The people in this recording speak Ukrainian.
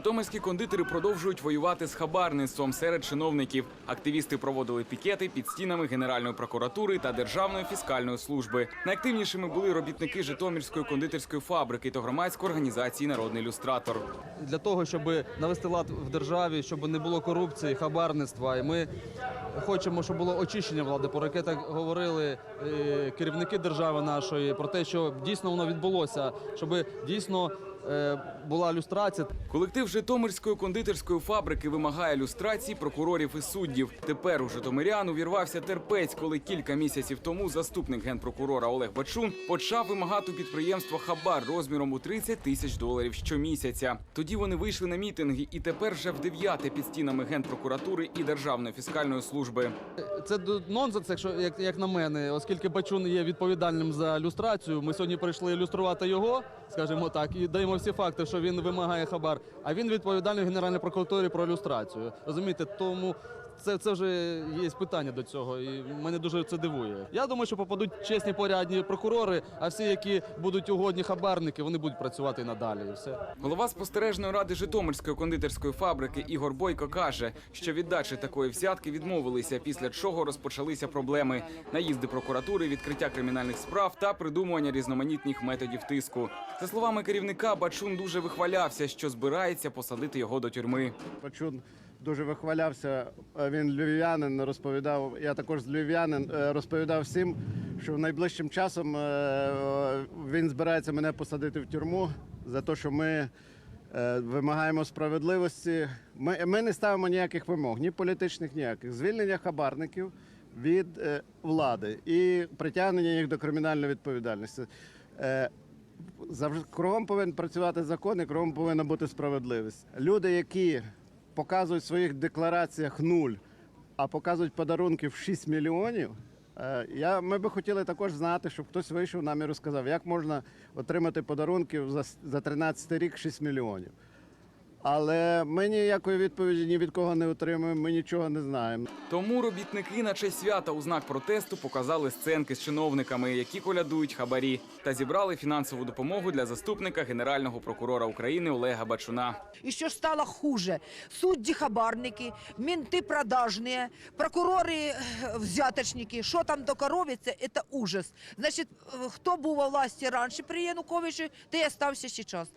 Житомирські кондитери продовжують воювати з хабарництвом серед чиновників. Активісти проводили пікети під стінами Генеральної прокуратури та Державної фіскальної служби. Найактивнішими були робітники Житомирської кондитерської фабрики та громадської організації Народний люстратор. для того, щоб навести лад в державі, щоб не було корупції, хабарництва. І ми хочемо, щоб було очищення влади, про яке так говорили е, керівники держави нашої, про те, що дійсно воно відбулося, щоб дійсно була люстрація. Колектив Житомирської кондитерської фабрики вимагає люстрації прокурорів і суддів. Тепер у Житомирян увірвався терпець, коли кілька місяців тому заступник генпрокурора Олег Бачун почав вимагати підприємства хабар розміром у 30 тисяч доларів щомісяця. Тоді вони вийшли на мітинги, і тепер вже в дев'яте під стінами генпрокуратури і Державної фіскальної служби. Це нонсенс, якщо як, як на мене, оскільки Бачун є відповідальним за люстрацію. Ми сьогодні прийшли ілюструвати його, скажімо так, і даємо всі факти, що він вимагає хабар. А він відповідальний в Генеральній прокуратурі про люстрацію. Розумієте, тому. Це, це вже є питання до цього, і мене дуже це дивує. Я думаю, що попадуть чесні порядні прокурори, а всі, які будуть угодні хабарники, вони будуть працювати і надалі. І все. Голова спостережної ради Житомирської кондитерської фабрики Ігор Бойко каже, що від дачі такої взятки відмовилися, після чого розпочалися проблеми: наїзди прокуратури, відкриття кримінальних справ та придумування різноманітних методів тиску. За словами керівника, Бачун дуже вихвалявся, що збирається посадити його до тюрми. Бачун дуже вихвалявся. Він львів'янин розповідав. Я також львів'янин е, розповідав всім, що найближчим часом е, він збирається мене посадити в тюрму за те, що ми е, вимагаємо справедливості. Ми, ми не ставимо ніяких вимог, ні політичних, ніяких. Звільнення хабарників від влади і притягнення їх до кримінальної відповідальності. Завжди кругом повинен працювати закон і кругом повинна бути справедливість. Люди, які показують в своїх деклараціях нуль, а показують подарунки в 6 мільйонів. е, Я, ми би хотіли також знати, щоб хтось вийшов нам і розказав, як можна отримати подарунків за, за 13 рік 6 мільйонів. Але ми ніякої відповіді ні від кого не отримуємо, ми нічого не знаємо. Тому робітники на честь свята у знак протесту показали сценки з чиновниками, які колядують хабарі, та зібрали фінансову допомогу для заступника генерального прокурора України Олега Бачуна. И что ж стало хуже? Судьи хабарники, менты продажные, прокуроры э, взяточники. Что там только робиться, это ужас. Значит, э, хто був у власті раніше при Януковичі, той і остався сейчас.